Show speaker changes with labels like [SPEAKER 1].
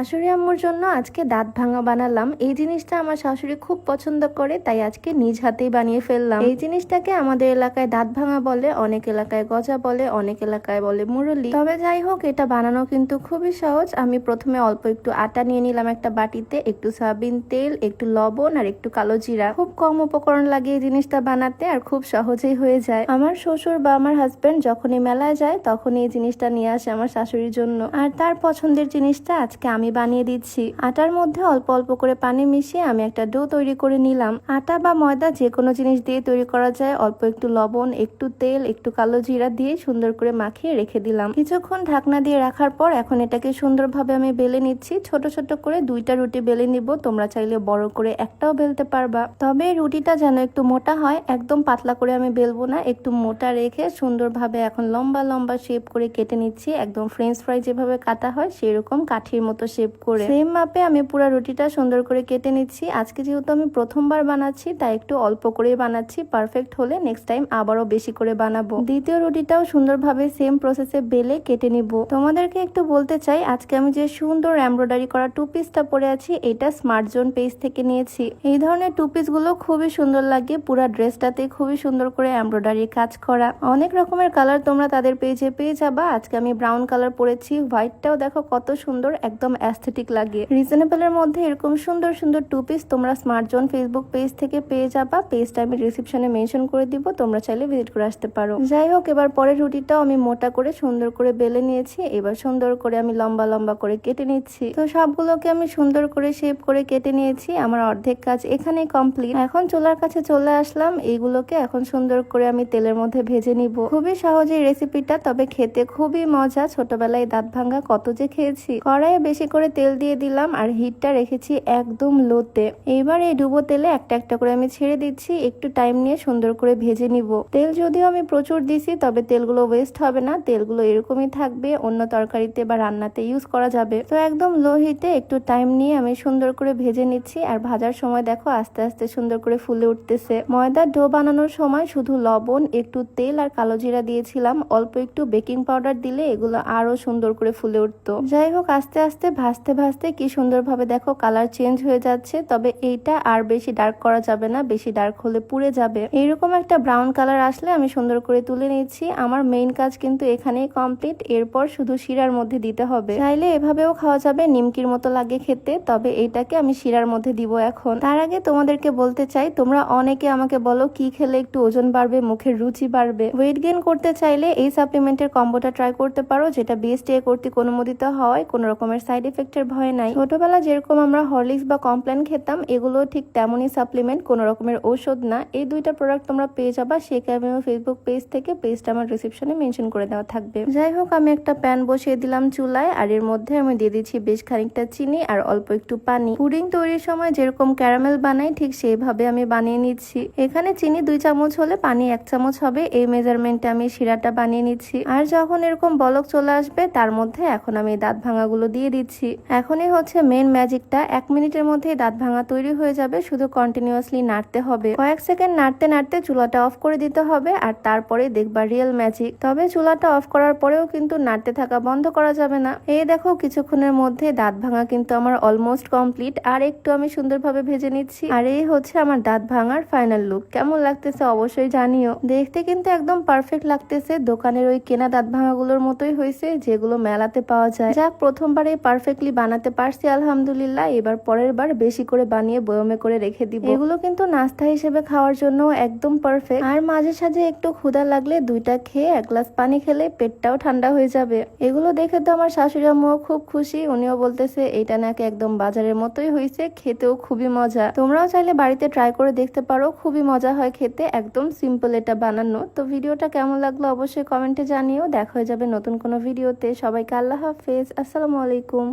[SPEAKER 1] শাশুড়ি আম্মুর জন্য আজকে দাঁত ভাঙা বানালাম। এই জিনিসটা আমার শাশুড়ি খুব পছন্দ করে, তাই আজকে নিজ হাতেই বানিয়ে ফেললাম। এই জিনিসটাকে আমাদের এলাকায় দাঁত ভাঙা বলে, অনেক এলাকায় গজা বলে, অনেক এলাকায় বলে মুরলি। তবে যাই হোক, এটা বানানো কিন্তু খুবই সহজ। আমি প্রথমে অল্প একটু আটা নিয়ে নিলাম একটা বাটিতে, একটু সয়াবিন তেল, একটু লবণ আর একটু কালো জিরা। খুব কম উপকরণ লাগে এই জিনিসটা বানাতে আর খুব সহজেই হয়ে যায়। আমার শ্বশুর বা আমার হাজব্যান্ড যখনই মেলায় যায় তখন এই জিনিসটা নিয়ে আসে আমার শাশুড়ির জন্য। আর তার পছন্দের জিনিসটা আজকে আমি বানিয়ে দিচ্ছি। আটার মধ্যে অল্প অল্প করে পানি মিশিয়ে আমি একটা ডো তৈরি করে নিলাম। আটা বা ময়দা যে কোনো জিনিস দিয়ে তৈরি করা যায়। অল্প একটু লবণ, একটু তেল, একটু কালো জিরা দিয়ে সুন্দর করে মাখিয়ে রেখে দিলাম। কিছুক্ষণ ঢাকনা দিয়ে রাখার পর এখন এটাকে সুন্দরভাবে আমি বেলে নিচ্ছি। ছোট ছোট করে দুইটা রুটি বেলে নিব। তোমরা চাইলে বড় করে একটাও বেলতে পারবা। তবে রুটিটা যেন একটু মোটা হয়, একদম পাতলা করে আমি বেলবো না। একটু মোটা রেখে সুন্দরভাবে এখন লম্বা লম্বা শেপ করে কেটে নিচ্ছি। একদম ফ্রেঞ্চ ফ্রাই যেভাবে কাটা হয়, সেরকম কাঠির মতো শেপ করে। সেম মাপে আমি পুরো রুটিটা সুন্দর করে কেটে নিচ্ছি। আজকে যেহেতু আমি প্রথমবার বানাচ্ছি, তাই একটু অল্প করেই বানাচ্ছি। পারফেক্ট হলে নেক্সট টাইম আবারও বেশি করে বানাবো। দ্বিতীয় রুটিটাও সুন্দরভাবে সেম প্রসেসে বেলে কেটে নিব। তোমাদেরকে একটু বলতে চাই, আজকে আমি যে সুন্দর এমব্রয়ডারি করা টু পিসটা পরে আছি, এটা স্মার্ট জোন পেজ থেকে নিয়েছি। এই ধরনের টু পিসগুলো খুবই সুন্দর লাগে, পুরো ড্রেসটাতে খুবই সুন্দর করে এমব্রয়ডারি কাজ করা। অনেক রকমের কালার তোমরা তাদের পেজে পেয়ে যাবা। আজকে আমি ব্রাউন কালার পরেছি হোয়াইটটাও দেখো কত সুন্দর, একদম অ্যাস্থেটিক লাগে। রিজনেবলের মধ্যে এরকম সুন্দর সুন্দর টু পিস তোমরা স্মার্ট জোন ফেসবুক পেজ থেকে পেয়ে যাবা। পেজটা আমি রিসিপশনে মেনশন করে দিব, তোমরা চাইলে ভিজিট করে আসতে পারো। যাই হোক, এবার পরের রুটিটাও আমি মোটা করে, সুন্দর করে বেলে নিয়েছি। এবার সুন্দর করে আমি লম্বা লম্বা করে কেটে নিচ্ছি। তো সবগুলোকে আমি সুন্দর করে শেপ করে কেটে নিয়েছি। আমার অর্ধেক কাজ এখানেই কমপ্লিট এখন চুলার কাছে চলে আসলাম। এইগুলোকে এখন সুন্দর করে আমি তেলের মধ্যে ভেজে নিব। খুবই সহজ রেসিপিটা তবে খেতে খুবই মজা। ছোটবেলায় দাঁত ভাঙ্গা কত যে খেয়েছি। কড়াইয়ে বেশি করে তেল দিয়ে দিলাম আর হিটটা রেখেছি একদম লোতে। এইবার এই ডুবো তেলে একটা একটা করে আমি ছেড়ে দিচ্ছি, একটু টাইম নিয়ে সুন্দর করে ভেজে নিব। তেল যদিও আমি প্রচুর দিছি, তবে তেলগুলো ওয়েস্ট হবে না, তেলগুলো এরকমই থাকবে, অন্য তরকারিতে বা রান্নাতে ইউজ করা যাবে। তো একদম লো হিটে একটু টাইম নিয়ে আমি সুন্দর করে ভেজে নিচ্ছি, আর ভাজার সময় দেখো আস্তে আস্তে সুন্দর করে ফুলে উঠতেছে। ময়দার ডো বানানোর সময় শুধু লবণ, একটু তেল আর কালো জিরা দিয়েছিলাম, অল্প একটু বেকিং পাউডার দিলে এগুলো আরও সুন্দর করে ফুলে উঠতো। যাই হোক, আস্তে আস্তে ভাজতে ভাজতে কি সুন্দরভাবে দেখো কালার চেঞ্জ হয়ে যাচ্ছে, তবে এইটা আর বেশি ডার্ক করা যাবে না, বেশি ডার্ক হলে পুড়ে যাবে। এইরকম একটা ব্রাউন কালার আসলে আমি সুন্দর করে তুলে নিচ্ছি আমার মেইন কাজ কিন্তু এখানেই কমপ্লিট এরপর শুধু শিরার মধ্যে দিতে হবে। চাইলে এভাবেও খাওয়া যাবে, নিমকির মতো লাগে খেতে, তবে এইটাকে আমি শিরার মধ্যে দিব এখন। তার আগে তোমাদেরকে বলতে চাই, তোমরা অনেকে আমাকে বলো কি খেলে একটু ওজন বাড়বে, মুখের রুচি বাড়বে। ওয়েট গেইন করতে চাইলে এই সাপ্লিমেন্টের কম্বোটা ট্রাই করতে পারো, যেটা বেস্ট এ কর্তৃক অনুমোদিত হওয়ায় কোনো রকমের সাইড এফেক্টের ভয় নাই। ছোটবেলা যেরকম আমরা হরলিক্স বা কমপ্লেন খেতাম এগুলো ঠিক তেমনই সাপ্লিমেন্ট, কোনো রকমের ঔষধ না। এই দুইটা প্রোডাক্ট তোমরা পেয়ে যাবা, সে ক্যামেও ফেসবুক পেজ থেকে পেজটা আমার রিসেপশনে মেনশন করে দেওয়া থাকবে। যাই হোক, আমি একটা প্যান বসিয়ে দিলাম চুলায়, আর এর মধ্যে আমি দিয়ে দিচ্ছি বেশ খানিকটা চিনি আর অল্প একটু পানি। পুডিং তৈরির সময় যেরকম ক্যারামেল বানাই, ঠিক সেইভাবে আমি বানিয়ে নিচ্ছি। এখানে চিনি দুই চামচ হলে পানি এক চামচ হবে, এই মেজারমেন্টে আমি শিরাটা বানিয়ে নিচ্ছি। আর যখন এরকম বলক চলে আসবে, তার মধ্যে এখন আমি দাঁত ভাঙাগুলো দিয়ে দিচ্ছি। এখনই হচ্ছে মেন ম্যাজিকটা এক মিনিটের মধ্যেই দাঁত ভাঙা তৈরি হয়ে যাবে, শুধু কন্টিনিউয়াসলি নাড়তে হবে। কয়েক সেকেন্ড নাড়তে নাড়তে চুলাটা অফ করে দিতে হবে আর তারপরে দেখবা রিয়েল ম্যাজিক তবে চুলাটা অফ করার পরেও কিন্তু নাড়তে থাকা বন্ধ করা যাবে না। এই দেখো কিছুক্ষণের মধ্যে দাঁত ভাঙা কিন্তু আমার অলমোস্ট কমপ্লিট আর একটু আমি সুন্দরভাবে ভেজে নিচ্ছি। আর এই হচ্ছে আমার দাঁত ভাঙার ফাইনাল লুক কেমন লাগতেছে অবশ্যই জানিও। দেখতে কিন্তু একদম পারফেক্ট লাগতেছে। দোকানের ওই কেনা দাঁত ভাঙাগুলোর মতোই হয়েছে, যেগুলো মেলাতে পাওয়া যায়। যাক প্রথমবারে পারফেক্টলি বানাতে পারছি, আলহামদুলিল্লাহ। এবার পরের বার বেশি করে বানিয়ে বয়মে করে রেখে দিব। এগুলো কিন্তু নাস্তা হিসেবে খাওয়ার জন্য একদম পারফেক্ট আর মাঝে সাঝে একটু ক্ষুধা লাগলে দুইটা খেয়ে এক গ্লাস পানি খেলে পেটটাও ঠান্ডা হয়ে যাবে। এগুলো দেখে তো আমার শাশুড়ি আম্মুও খুব খুশি। উনিও বলতেছে, এটা নাকি একদম বাজারের মতোই হয়েছে খেতেও খুবই মজা। তোমরাও চাইলে বাড়িতে ট্রাই করে দেখতে পারো, খুবই মজা হয় খেতে। একদম সিম্পল এটা বানানো। তো ভিডিওটা কেমন লাগল অবশ্যই কমেন্টে জানিও। দেখা হয়ে যাবে নতুন কোনো ভিডিওতে। সবাইকে আল্লাহ হাফেজ। আসসালামু আলাইকুম।